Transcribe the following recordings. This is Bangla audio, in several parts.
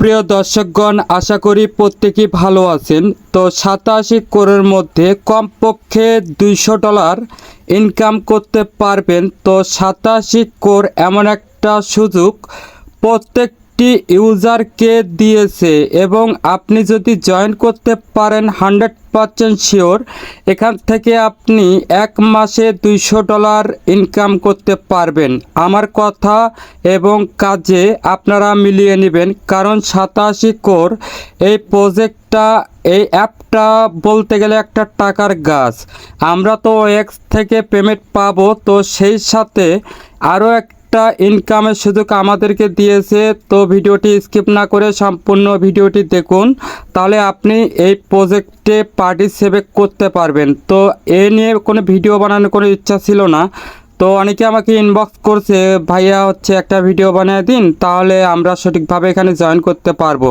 সুপ্রিয় দর্শকগণ, আশা করি প্রত্যেকেই ভালো আছেন। তো সাতাশি করের মধ্যে কমপক্ষে দুইশো ডলার ইনকাম করতে পারবেন। তো সাতাশি কোর এমন একটা সুযোগ প্রত্যেকটি ইউজারকে দিয়েছে এবং আপনি যদি জয়েন করতে পারেন হান্ড্রেড পারসেন্ট শিওর, এখান থেকে আপনি এক মাসে দুইশো ডলার ইনকাম করতে পারবেন। আমার কথা এবং কাজে আপনারা মিলিয়ে নেবেন, কারণ সাতাশি কোর এই প্রজেক্টটা, এই অ্যাপটা বলতে গেলে একটা টাকার গাছ। আমরা তো এক্স থেকে পেমেন্ট পাবো, তো সেই সাথে আরও একটা ইনকামের সুযোগ আমাদেরকে দিয়েছে, তো ভিডিওটি স্কিপ না করে সম্পূর্ণ ভিডিওটি দেখুন। তাহলে আপনি এই প্রজেক্টে পার্টিসিপেট করতে পারবেন। তো এ নিয়ে কোনো ভিডিও বানানোর কোনো ইচ্ছা ছিল না। তো অনেকে আমাকে ইনবক্স করছে, ভাইয়া হচ্ছে একটা ভিডিও বানিয়ে দিন, তাহলে আমরা সঠিকভাবে এখানে জয়েন করতে পারব।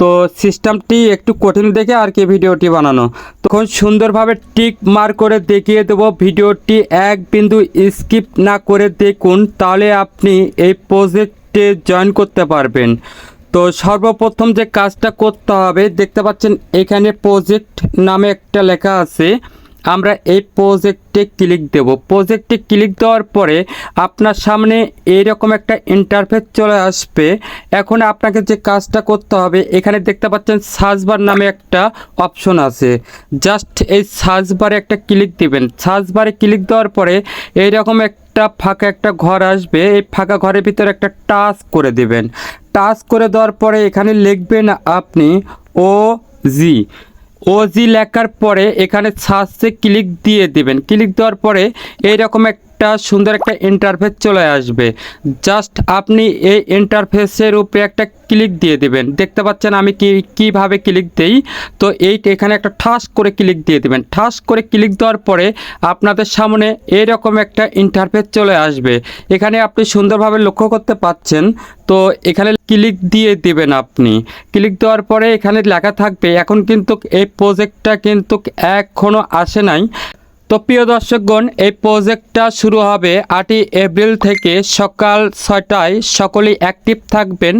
তো সিস্টেমটি একটু কঠিন দেখে আর কি ভিডিওটি বানানো। তখন সুন্দরভাবে টিক মার করে দেখিয়ে দেবো ভিডিওটি। এক বিন্দু স্কিপ না করে দেখুন, তাহলে আপনি এই প্রজেক্টে জয়েন করতে পারবেন। তো সর্বপ্রথম যে কাজটা করতে হবে, দেখতে পাচ্ছেন এখানে প্রজেক্ট নামে একটা লেখা আছে। আমরা এই প্রজেক্টে ক্লিক দেব। প্রজেক্টে ক্লিক দেওয়ার পরে আপনার সামনে এইরকম একটা ইন্টারফেস চলে আসবে। এখন আপনাকে যে কাজটা করতে হবে, এখানে দেখতে পাচ্ছেন সার্চ বার নামে একটা অপশন আছে। জাস্ট এই সার্চ বারে একটা ক্লিক দিবেন। সার্চ বারে ক্লিক দেওয়ার পরে এইরকম একটা ফাঁকা একটা ঘর আসবে। এই ফাঁকা ঘরের ভিতরে একটা টাচ করে দিবেন। টাচ করে দেওয়ার পরে এখানে লিখবেন আপনি ও জি ওজি লেখার পরে এখানে সার্চে ক্লিক দিয়ে দিবেন। ক্লিক দেওয়ার পরে এইরকম একটা সুন্দর একটা ইন্টারফেস চলে আসবে। জাস্ট আপনি এই ইন্টারফেসের উপরে একটা ক্লিক দিয়ে দিবেন। দেখতে পাচ্ছেন আমি কি, কীভাবে ক্লিক দেই? তো এই এখানে একটা ঠাস করে ক্লিক দিয়ে দিবেন। ঠাস করে ক্লিক দেওয়ার পরে আপনাদের সামনে এরকম একটা ইন্টারফেস চলে আসবে। এখানে আপনি সুন্দরভাবে লক্ষ্য করতে পাচ্ছেন। তো এখানে ক্লিক দিয়ে দেবেন আপনি। ক্লিক দেওয়ার পরে এখানে লেখা থাকবে, এখন কিন্তু এই প্রজেক্টটা কিন্তু এখনও আসে নাই। তো প্রিয় দর্শকগণ, এই প্রজেক্টটা শুরু হবে আটই এপ্রিল থেকে সকাল ছয়টায়। সকলেই অ্যাক্টিভ থাকবেন।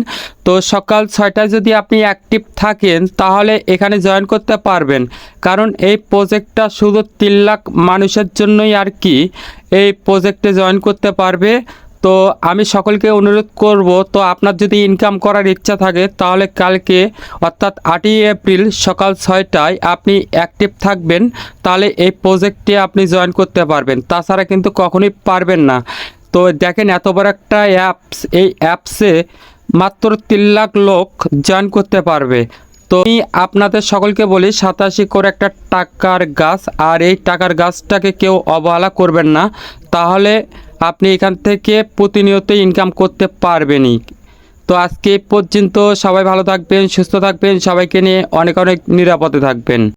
তো সকাল ছয়টায় যদি আপনি অ্যাক্টিভ থাকেন, তাহলে এখানে জয়েন করতে পারবেন। কারণ এই প্রজেক্টটা শুধু তিন লাখ মানুষের জন্যই আর কি এই প্রজেক্টে জয়েন করতে পারবে। তো আমি সকলকে অনুরোধ করব, তো আপনার যদি ইনকাম করার ইচ্ছা থাকে, তাহলে কালকে অর্থাৎ আটই এপ্রিল সকাল ছয়টায় আপনি অ্যাক্টিভ থাকবেন, তাহলে এই প্রজেক্টে আপনি জয়েন করতে পারবেন। তাছাড়া কিন্তু কখনোই পারবেন না। তো দেখেন, এত বড় একটা অ্যাপস এই অ্যাপসে মাত্র তিন লাখ লোক জয়েন করতে পারবে। তো আমি আপনাদের সকলকে বলি, সাতাশি করে একটা টাকার গাছ, আর এই টাকার গাছটাকে কেউ অবহেলা করবেন না। তাহলে আপনি এখান থেকে প্রতিনিয়ত ইনকাম করতে পারবেনই। তো আজকে পর্যন্ত সবাই ভালো থাকবেন, সুস্থ থাকবেন, সবাইকে নিয়ে অনেক অনেক নিরাপদে থাকবেন।